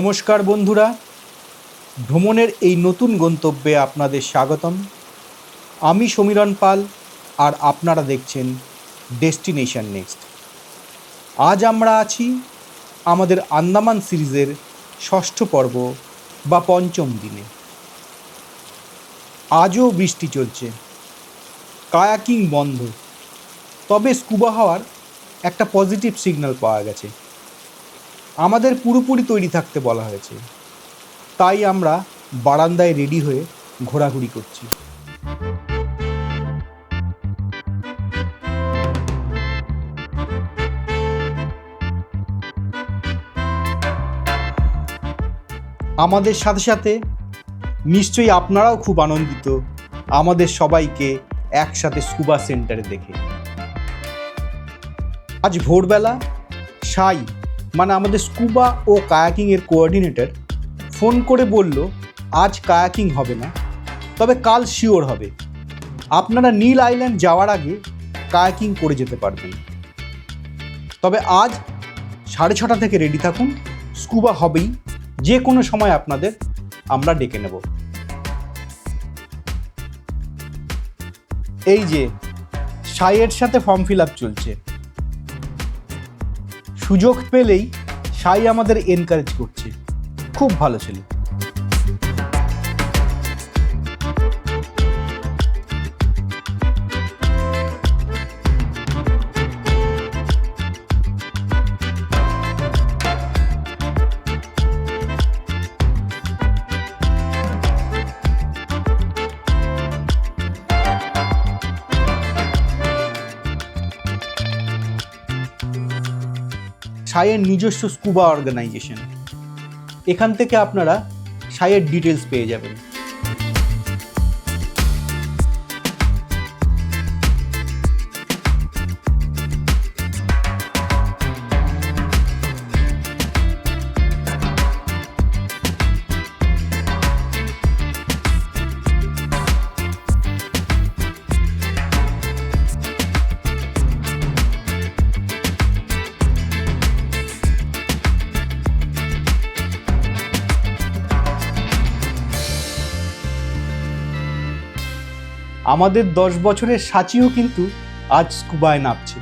নমস্কার বন্ধুরা। ভ্রমণের এই নতুন গন্তব্যে আপনাদের স্বাগতম। আমি সমীরণ পাল আর আপনারা দেখছেন ডেস্টিনেশন নেক্সট আজ আমরা আছি আমাদের আন্দামান সিরিজের ষষ্ঠ পর্ব বা পঞ্চম দিনে। আজও বৃষ্টি চলছে। কায়াকিং বন্ধ। তবে স্কুবা হওয়ার একটা পজিটিভ সিগন্যাল পাওয়া গেছে। আমাদের পুরোপুরি তৈরি থাকতে বলা হয়েছে। তাই আমরা বারান্দায় রেডি হয়ে ঘোরাঘুরি করছি। আমাদের সাথে সাথে নিশ্চয়ই আপনারাও খুব আনন্দিত। আমাদের সবাইকে একসাথে স্কুবা সেন্টারে দেখে। আজ ভোরবেলা সাই মানে আমাদের স্কুবা ও কায়াকিংয়ের কোঅর্ডিনেটর ফোন করে বলল, আজ কায়াকিং হবে না, তবে কাল শিওর হবে। আপনারা নীল আইল্যান্ড যাওয়ার আগে কায়াকিং করে যেতে পারবেন। তবে আজ সাড়ে ছটা থেকে রেডি থাকুন, স্কুবা হবেই, যে কোনো সময় আপনাদের আমরা ডেকে নেব। এই যে, সাইয়ের সাথে ফর্ম ফিল আপ চলছে। সুযোগ পেলেই সাই আমাদের এনকারেজ করছে। খুব ভালো ছেলে। সাইয়ের নিজস্ব স্কুবা অর্গানাইজেশন এখান থেকে আপনারা সায়ের ডিটেলস পেয়ে যাবেন। আমাদের দশ বছরের সাচিও কিন্তু আজ স্কুবায় নামছে।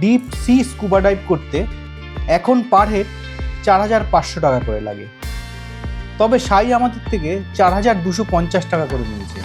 ডিপ সি স্কুবা ডাইভ করতে এখন পার হেড চার হাজার পাঁচশো টাকা করে লাগে। তবে সাই আমাদের থেকে চার হাজার দুশো পঞ্চাশ টাকা করে নিয়েছে।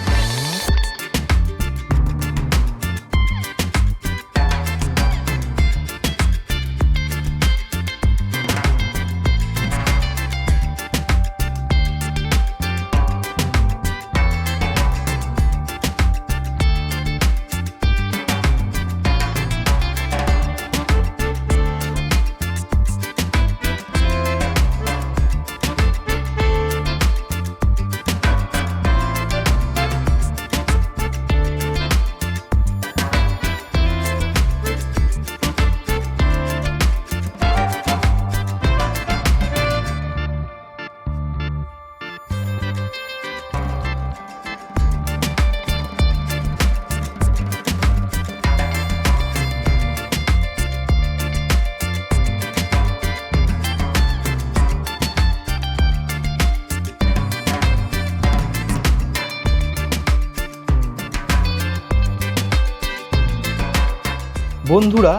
বন্ধুরা,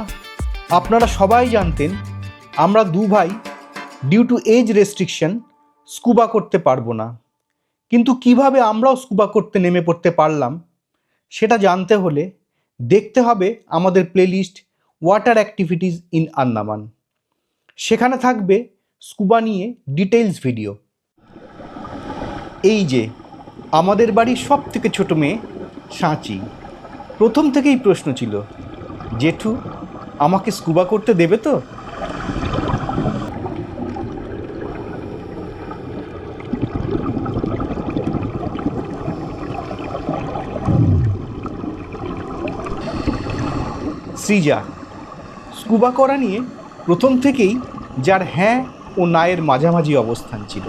আপনারা সবাই জানতেন আমরা দু ভাই due to age restriction scuba করতে পারব না। কিন্তু কীভাবে আমরাও স্কুবা করতে নেমে পড়তে পারলাম, সেটা জানতে হলে দেখতে হবে আমাদের playlist water activities in Andaman সেখানে থাকবে স্কুবা নিয়ে ডিটেলস ভিডিও এই যে, আমাদের বাড়ির সব থেকে ছোটো মেয়ে সাঁচি। প্রথম থেকেই প্রশ্ন ছিল জেঠু, আমাকে স্কুবা করতে দেবে তো? সৃজা স্কুবা করা নিয়ে প্রথম থেকেই যার হ্যাঁ ও নায়ের মাঝামাঝি অবস্থান ছিল।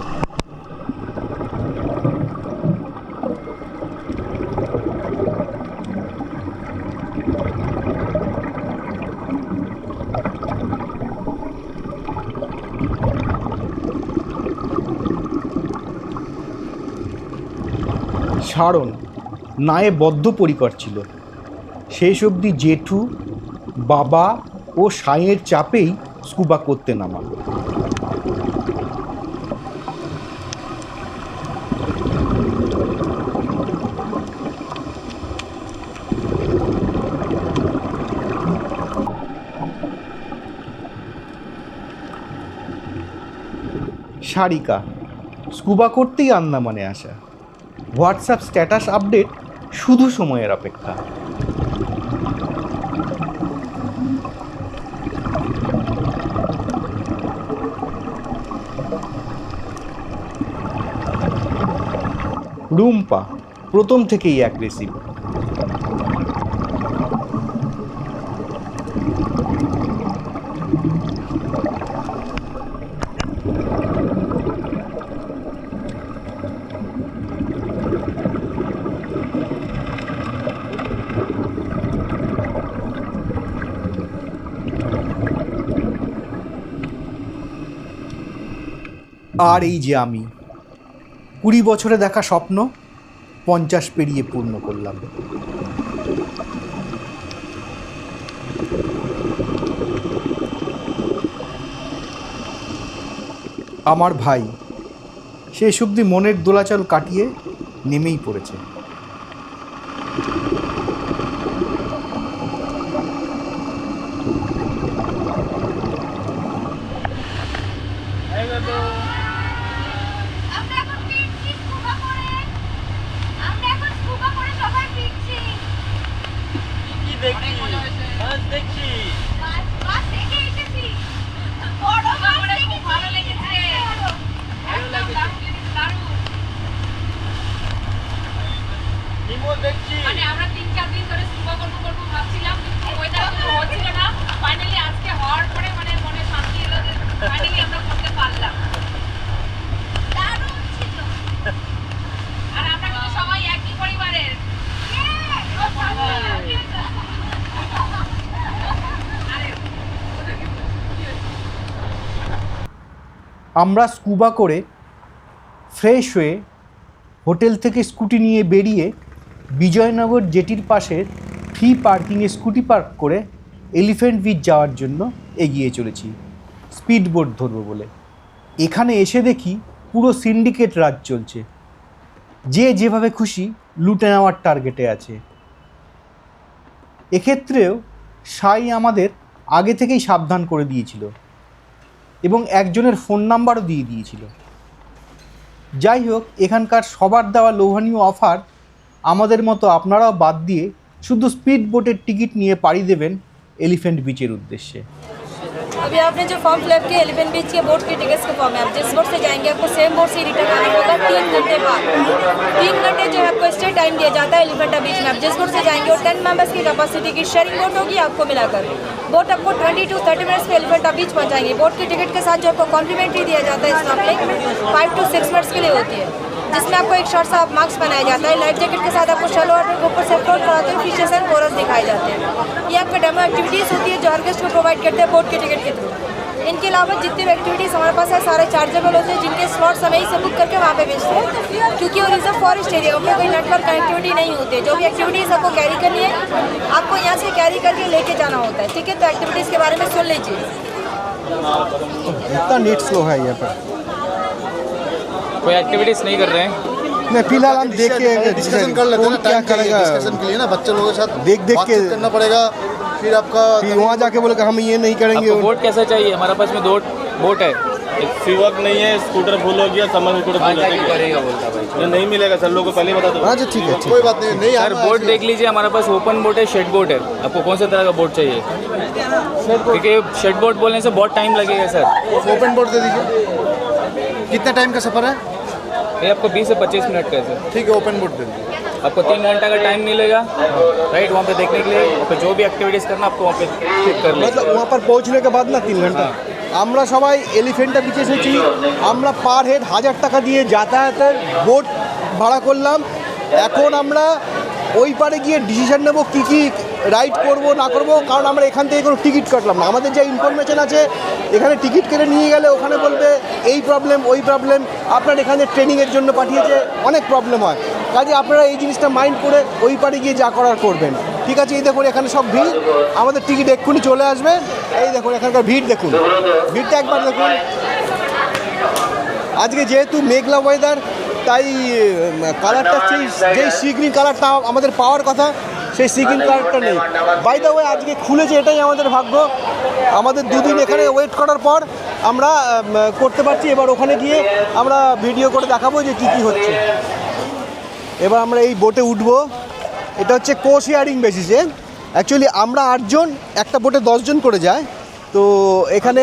সারণ নায়ে বদ্ধপরিকর ছিল। শেষ অবধি জেঠু, বাবা ও সাঁয়ের চাপেই স্কুবা করতে নামা। সারিকা, স্কুবা করতেই আন্দামানে আসা। হোয়াটসঅ্যাপ স্ট্যাটাস আপডেট শুধু সময়ের অপেক্ষা। রুম্পা প্রথম থেকেই অ্যাগ্রেসিভ আর এই যে আমি, কুড়ি বছরে দেখা স্বপ্ন, পঞ্চাশ পেরিয়ে পূর্ণ করলাম। আমার ভাই, শেষ অবধি মনের দোলাচল কাটিয়ে নেমেই পড়েছে আমরা এখন ফিরছি স্কুবা করে আমরা এখন স্কুবা করে সবাই ফিরছি কি দেখছি মাছ দেখছি মাছ মাছ দেখে এসেছি বড় মাছ দেখে ভালো লেগেছে একদম দারুণ দারুণ হিমো দেখছি মানে আমরা তিন চার দিন ধরে স্কুবা করব করব ভাবছিলাম কিন্তু ওয়েদার কিছু হচ্ছিল না ফাইনালি আজকে হওয়ার পরে মানে মনে শান্তি এলো যে ফাইনালি আমরা করতে পারলাম দারুণ ছিল আর আমরা কিন্তু সবাই একই পরিবারের আরে আমরা স্কুবা করে ফ্রেশ হয়ে হোটেল থেকে স্কুটি নিয়ে বেরিয়ে বিজয়নগর জেটির পাশে ফ্রি পার্কিংয়ে স্কুটি পার্ক করে এলিফ্যান্ট বিচ যাওয়ার জন্য এগিয়ে চলেছি। স্পিড বোট ধরবো বলে। এখানে এসে দেখি পুরো সিন্ডিকেট রাজ চলছে। যে যেভাবে খুশি লুটে নেওয়ার টার্গেটে আছে। এক্ষেত্রেও সাই আমাদের আগে থেকেই সাবধান করে দিয়েছিল। এবং একজনের ফোন নাম্বারও দিয়ে দিয়েছিল। যাই হোক এখানকার সবার দেওয়া লোভনীয় অফার আমাদের মতো আপনারাও বাদ দিয়ে শুধু স্পিড বোটের টিকিট নিয়ে পাড়ি দেবেন এলিফ্যান্ট বিচের উদ্দেশ্যে। अभी आपने जो फॉर्म फिलअप किया एलिफेंट बीच के बोर्ड के टिकट्स के फॉर्म है आप जिस बोट से जाएँगे, आपको सेम बोट से रिटर्न आना होगा तीन घंटे बाद। तीन घंटे जो है आपको स्टे टाइम दिया जाता है एलिफेंटा बीच में। आप जिस बोट से जाएँगे और टेन मेंबर्स की कैपेसिटी की शेयरिंग बोट होगी आपको मिलाकर। बोट आपको ट्वेंटी टू थर्टी मिनट्स में एलिफेंटा बीच पहुंचाएँगे। बोट की टिकट के साथ जो आपको कॉम्प्लीमेंट्री दिया जाता है snorkelling five to six minutes के लिए होती है। जिसमें आपको एक शॉर्ट सा मास्क बनाया जाता है। लाइफ जैकेट के साथ आपको शेलो के ऊपर से फ्लोट कराते हैं फिशेस एंड कोरस दिखाए जाते हैं। ये आपका डेमो एक्टिविटीज़ होती है जो हर गेस्ट को प्रोवाइड करते हैं बोट के टिकट के थ्रू इनके अलावा जितने भी एक्टिविटीज़ हमारे पास है, सारे चार्जेबल होते हैं, जिनके स्लॉट्स हमें से बुक करके वहाँ पे भेजते हैं। क्योंकि वो रिज़र्व फॉरेस्ट एरिया उनमें कोई नेटवर्क कनेक्टिविटी नहीं होती जो भी एक्टिविटीज़ आपको कैरी करनी है, आपको यहाँ से कैरी करके लेके जाना होता है। ठीक है तो एक्टिविटीज़ के बारे में सुन लीजिए। इतना नेट स्लो है यहाँ पर। कोई एक्टिविटीज़ नहीं कर रहे हैं। नहीं फ़िलहाल हम देख के डिस्कशन कर लेते हैं ना क्या करेगा। डिस्कशन के लिए ना बच्चे लोगों के साथ देख- देख के- करना पड़ेगा फिर आपका फिर वहाँ जाके बोले हम ये नहीं करेंगे। आपको बोट कैसा चाहिए? हमारे पास में दो बोट है। एक फ्री नहीं है स्कूटर फुल हो गया सामान स्कूटर फुल हो गया। करेगा बोलता भाई ये नहीं मिलेगा सर लोगों को पहले बता दो। हाँ जी ठीक है कोई बात नहीं नहीं सर बोट देख लीजिए हमारे पास ओपन बोट है शेड बोट है। आपको कौन सा तरह का बोट चाहिए? क्योंकि शेड बोट बोलने से बहुत टाइम लगेगा सर ओपन बोर्ड दे दीजिए। कितना टाइम का सफ़र है? ये आपको 20 से 25 मिनट का है सर ठीक है ओपन बोर्ड दे दीजिए आपको तीन घंटा का टाइम मिलेगा राइट वहाँ पे देखने के लिए आपको जो भी एक्टिविटीज़ करना आपको वहाँ पे क्लिक कर मतलब लीजिए वहाँ पर पहुँचने के बाद ना তিন ঘন্টা আমরা সবাই এলিফেন্টটা বিচে এসেছি আমরা পার হেড হাজার টাকা দিয়ে যাতায়াতের বোট ভাড়া করলাম এখন আমরা ওই পারে গিয়ে ডিসিশন নেব কী কী রাইড করব, না করব, কারণ আমরা এখান থেকে কোনো টিকিট কাটলাম না। আমাদের যা ইনফরমেশান আছে, এখানে টিকিট কেটে নিয়ে গেলে ওখানে বলবে, এই প্রবলেম ওই প্রবলেম আপনার এখানে ট্রেনিংয়ের জন্য পাঠিয়েছে। অনেক প্রবলেম হয়। কাজে আপনারা এই জিনিসটা মাইন্ড করে ওই পারে গিয়ে যা করার করবেন। ঠিক আছে? এই দেখুন, এখানে সব ভিড়। আমাদের টিকিট এক্ষুনি চলে আসবে। এই দেখুন, এখানকার ভিড় দেখুন। ভিড়টা একবার দেখুন। আজকে যেহেতু মেঘলা ওয়েদার তাই কালারটা সেই, যেই সি কালারটা আমাদের পাওয়ার কথা সেই সি গ্রিন কালারটা নেই। বাই দ্য ওয়ে আজকে খুলেছে এটাই আমাদের ভাগ্য। আমাদের দুদিন এখানে ওয়েট করার পর আমরা করতে পারছি। এবার ওখানে গিয়ে আমরা ভিডিও করে দেখাবো যে কী কী হচ্ছে। এবার আমরা এই বোটে উঠবো। এটা হচ্ছে কো শেয়ারিং বেসিসে অ্যাকচুয়ালি আমরা আটজন, একটা বোটে দশজন করে যায়। তো এখানে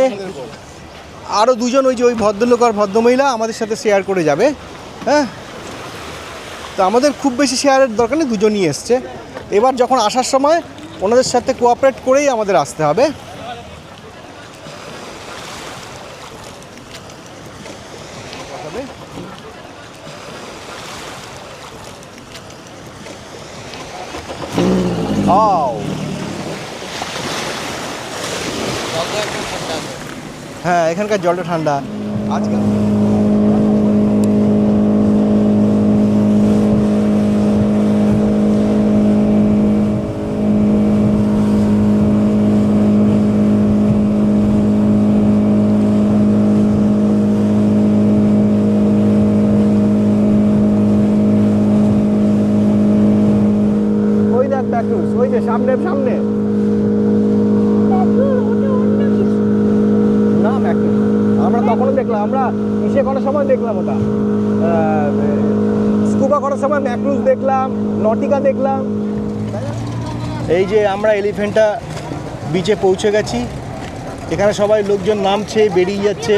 আরও দুজন ওই যে ওই ভদ্রলোক আর ভদ্রমহিলা আমাদের সাথে শেয়ার করে যাবে। হ্যাঁ? তো আমাদের খুব বেশি শেয়ারের দরকার নেই, দুজনই এসছে। এবার যখন আসার সময় ওনাদের সাথে কোঅপারেট করেই আমাদের আসতে হবে। হ্যাঁ এখানকার জলটা ঠান্ডা। আজকাল ওই দেখ ব্যাকুস ওই যে সামনে সামনে না ম্যাকুস আমরা তখনও দেখলাম আমরা ইসে করার সময় দেখলাম ওটা। স্কুবা করার সময় ম্যাক্রুজ দেখলাম, নটিকা দেখলাম। এই যে আমরা এলিফেন্টটা বিচে পৌঁছে গেছি। এখানে সবাই লোকজন নামছে, বেরিয়ে যাচ্ছে।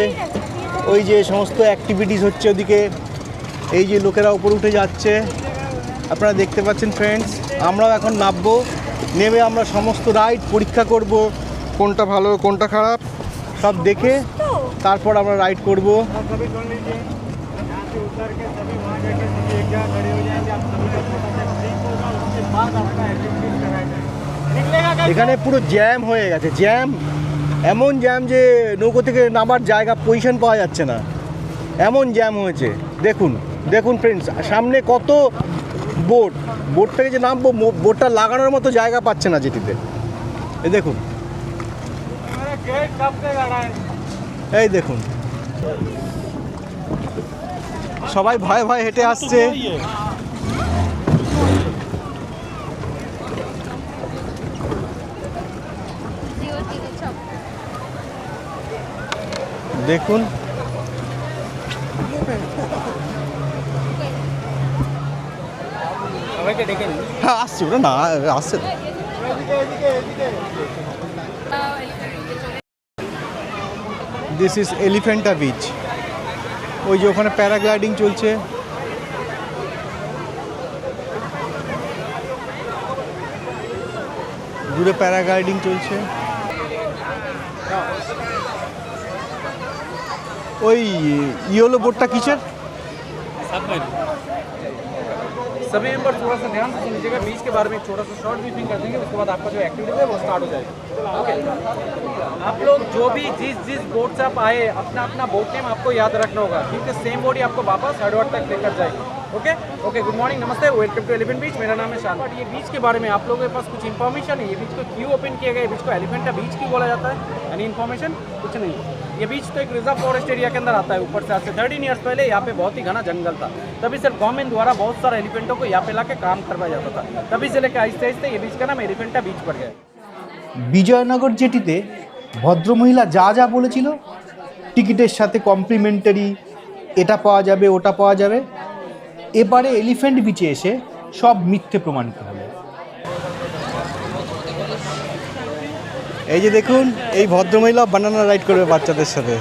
ওই যে সমস্ত অ্যাক্টিভিটিস হচ্ছে ওদিকে। এই যে লোকেরা উপরে উঠে যাচ্ছে। আপনারা দেখতে পাচ্ছেন ফ্রেন্ডস আমরাও এখন নামবো। নেমে আমরা সমস্ত রাইড পরীক্ষা করব। কোনটা ভালো, কোনটা খারাপ। সব দেখে তারপর আমরা রাইড করব। এখানে পুরো জ্যাম হয়ে গেছে। জ্যাম, এমন জ্যাম যে নৌকো থেকে নামার জায়গা পজিশন পাওয়া যাচ্ছে না। এমন জ্যাম হয়েছে। দেখুন দেখুন ফ্রেন্ডস সামনে কত বোট বোট থেকে যে নামবো বোটটা লাগানোর মতো জায়গা পাচ্ছে না যেটিতে এই দেখুন। এই দেখুন। সবাই ভয়ে ভয়ে হেঁটে আসছে। দেখুন। হ্যাঁ আসছে ওটা না আসছে তো। দিস ইজ এলিফেন্টা বিচ ওই যে ওখানে প্যারাগ্লাইডিং চলছে। দূরে প্যারাগ্লাইডিং চলছে। ওই ইয়েলো বোর্ডটা কিসের? सभी मेंबर थोड़ा सा ध्यान से सुन बीच के बारे में छोटा सा शॉर्ट ब्रीफिंग कर देंगे, उसके बाद आपका जो एक्टिविटी है वो स्टार्ट हो जाएगा। ओके आप लोग जो भी जिस जिस बोट से आप आए, अपना अपना बोट नेम आपको याद रखना होगा। क्योंकि सेम बोट ही आपको वापस हरद्वार तक लेकर जाएगी। ओके ओके गुड मॉर्निंग नमस्ते वेलकम टू एलिफेंट बीच मेरा नाम है शान ये बीच के बारे में आप लोगों के पास कुछ इन्फॉर्मेशन है, ये बीच को क्यों ओपन किया गया बीच को एलिफेंटा बीच क्यों बोला जाता है। यानी इन्फॉर्मेशन कुछ नहीं। ये बीच तो एक रिजर्व फॉरेस्ट एरिया के अंदर आता है ऊपर से आज से थर्टीन ईयर्स पहले यहाँ पे बहुत ही घना जंगल था तभी सिर्फ गवर्नमेंट द्वारा बहुत सारे एलिफेंटों को यहाँ पे ला के काम करवाया जाता था तभी से लेकर आहिस्ते आहिस्ते ये बीच का नाम एलिफेंटा बीच पड़ गया বিজয়নগর জেটিতে ভদ্রমহিলা যা যা বলেছিল টিকিটের সাথে কমপ্লিমেন্টারি এটা পাওয়া যাবে ওটা পাওয়া যাবে এবারে এলিফ্যান্ট বিচে এসে সব মিথ্যে প্রমাণিত হলো এই যে দেখুন এই ভদ্রমহিলা বানানা রাইড করবে বাচ্চাদের সাথে।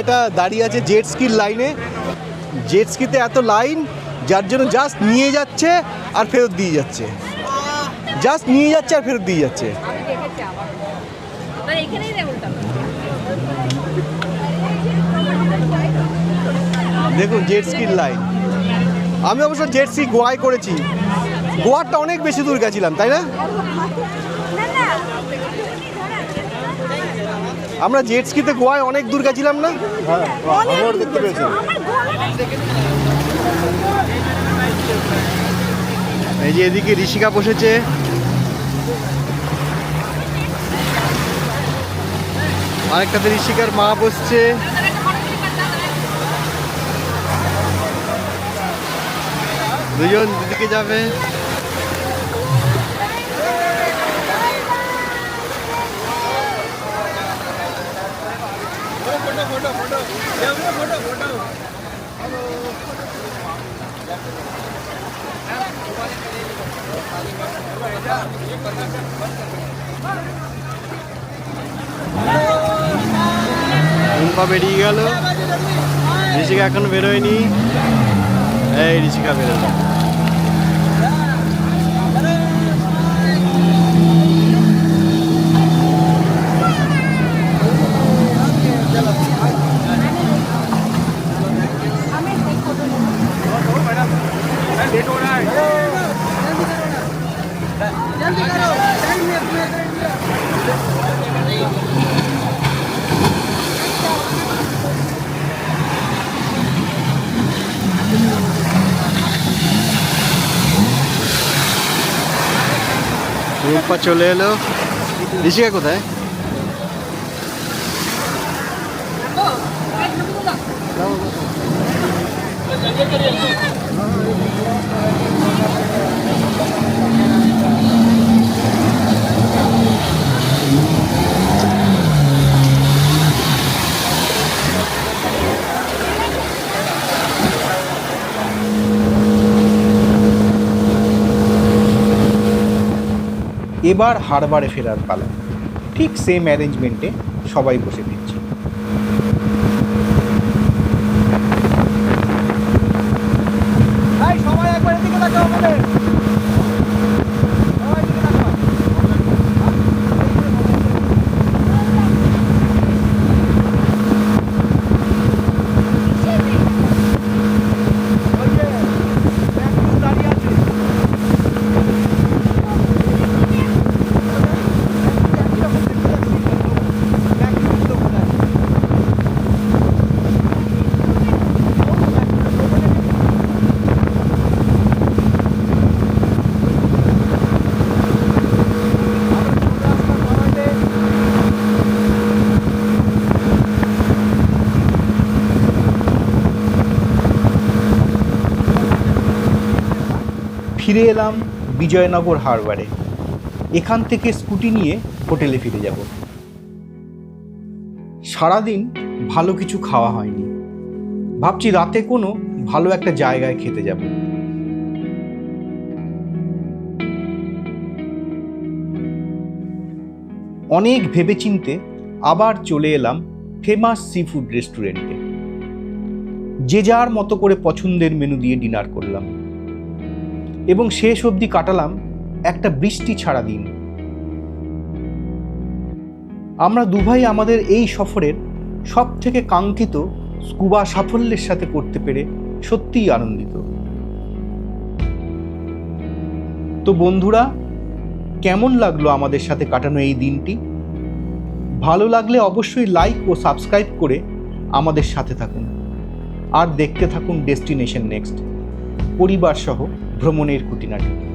এটা দাঁড়িয়ে আছে জেট স্কির লাইনে জেট স্কিতে এত লাইন যার জন্য জাস্ট নিয়ে যাচ্ছে আর ফেরত দিয়ে যাচ্ছে। জাস্ট নিয়ে যাচ্ছে আর ফেরত দিয়ে যাচ্ছে। দেখুন জেট স্কির লাইন আমি অবশ্য জেট স্কি গোয়ায় করেছি। গোয়ারটা অনেক বেশি দূর গেছিলাম তাই না? আমরা জেট স্কিতে গোয়ায় অনেক দূর গেছিলাম না? দেখতে এই যে এদিকে ঋষিকা বসেছে। আরেকটাতে ঋষিকার মা বসছে। দুজন দিদিকে যাবে। রুম্পা বেরিয়ে গেল ঋষিকা এখন বেরোয়নি এই ঋষিকা বেরোলো রূপা চলে এলো। ঋষিকা কোথায়? এবার হারবারে ফেরার পালা। ঠিক সেম অ্যারেঞ্জমেন্টে সবাই বসে দিচ্ছি সবাই একবার এদিকে তাকাও আমাদের সবাই এদিকে তাকাও ওই যে, ব্যাগগুলো দাঁড়িয়ে আছে। ব্যাগগুলো কোথায়? ফিরে এলাম বিজয়নগর হারবারে। এখান থেকে স্কুটি নিয়ে হোটেলে ফিরে যাব। সারাদিন ভালো কিছু খাওয়া হয়নি। ভাবছি রাতে কোনো ভালো একটা জায়গায় খেতে যাব। অনেক ভেবেচিন্তে আবার চলে এলাম ফেমাস সি ফুড রেস্টুরেন্টে। যে যার মতো করে পছন্দের মেনু দিয়ে ডিনার করলাম। এবং শেষ অবধি কাটালাম একটা বৃষ্টি ছাড়া দিন। আমরা দুভাই আমাদের এই সফরের সব থেকে কাঙ্ক্ষিত স্কুবা সাফল্যের সাথে করতে পেরে সত্যিই আনন্দিত। তো বন্ধুরা, কেমন লাগল আমাদের সাথে কাটানো এই দিনটি? ভালো লাগলে অবশ্যই লাইক ও সাবস্ক্রাইব করে আমাদের সাথে থাকুন। আর দেখতে থাকুন ডেস্টিনেশন নেক্সট পরিবার সহ ভ্রমণের খুঁটিনাটি